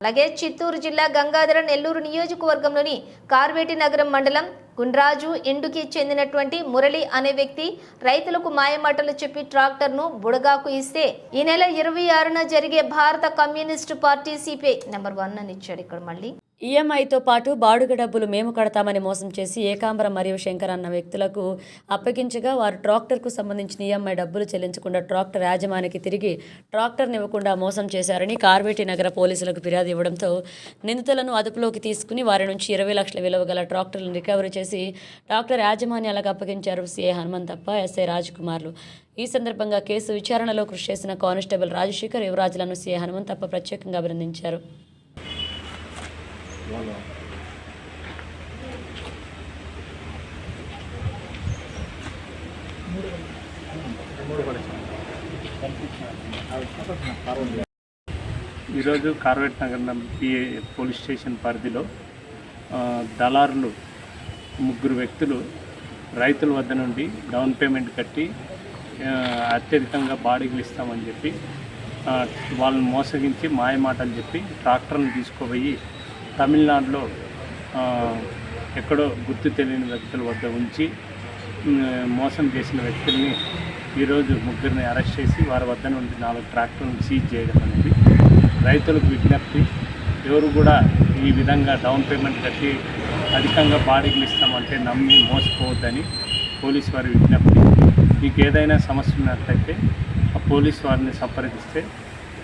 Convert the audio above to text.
అలాగే చిత్తూరు జిల్లా గంగాధర నెల్లూరు నియోజకవర్గంలోని కార్వేటి నగరం మండలం గుండ్రాజు ఎండుకి చెందినటువంటి మురళి అనే వ్యక్తి రైతులకు మాయమాటలు చెప్పి ట్రాక్టర్ను బుడగాకు ఇస్తే ఈ నెల ఇరవై ఆరున జరిగే భారత communist party CPI number one అని ఇచ్చాడు. ఇక్కడ మళ్ళీ ఈఎంఐతో పాటు బాడుగ డబ్బులు మేము కడతామని మోసం చేసి ఏకాంబరం మరియు శంకర్ అన్న వ్యక్తులకు అప్పగించగా వారు ట్రాక్టర్కు సంబంధించిన ఈఎంఐ డబ్బులు చెల్లించకుండా ట్రాక్టర్ యాజమానికి తిరిగి ట్రాక్టర్ని ఇవ్వకుండా మోసం చేశారని కార్వేటి నగర పోలీసులకు ఫిర్యాదు ఇవ్వడంతో నిందితులను అదుపులోకి తీసుకుని వారి నుంచి ఇరవై లక్షల విలువ గల ట్రాక్టర్లను రికవరీ చేసి ట్రాక్టర్ యాజమాన్యాలకు అప్పగించారు సిఏ హనుమంతప్ప ఎస్ఐ రాజ్కుమార్లు. ఈ సందర్భంగా కేసు విచారణలో కృషి చేసిన కానిస్టేబుల్ రాజశేఖర్ యువరాజులను సీఏ హనుమంతప్ప ప్రత్యేకంగా అభినందించారు. ఈరోజు కార్వేట్ నగర్ పిఏ పోలీస్ స్టేషన్ పరిధిలో దళారులు ముగ్గురు వ్యక్తులు రైతుల వద్ద నుండి డౌన్ పేమెంట్ కట్టి అత్యధికంగా బాడీలు ఇస్తామని చెప్పి వాళ్ళని మోసగించి మాయమాటలు చెప్పి ట్రాక్టర్ని తీసుకుపోయి తమిళనాడులో ఎక్కడో గుర్తు తెలియని వ్యక్తుల వద్ద ఉంచి మోసం చేసిన వ్యక్తుల్ని ఈరోజు ముగ్గురిని అరెస్ట్ చేసి వారి వద్ద నుండి నాలుగు ట్రాక్టర్లను సీజ్ చేయడం అనేది రైతులకు విజ్ఞప్తి. ఎవరు కూడా ఈ విధంగా డౌన్ పేమెంట్ కట్టి అధికంగా బాడీలు ఇస్తామంటే నమ్మి మోసపోవద్దని పోలీస్ వారి విజ్ఞప్తి. మీకు ఏదైనా సమస్య ఉన్నట్లయితే ఆ పోలీస్ వారిని సంప్రదిస్తే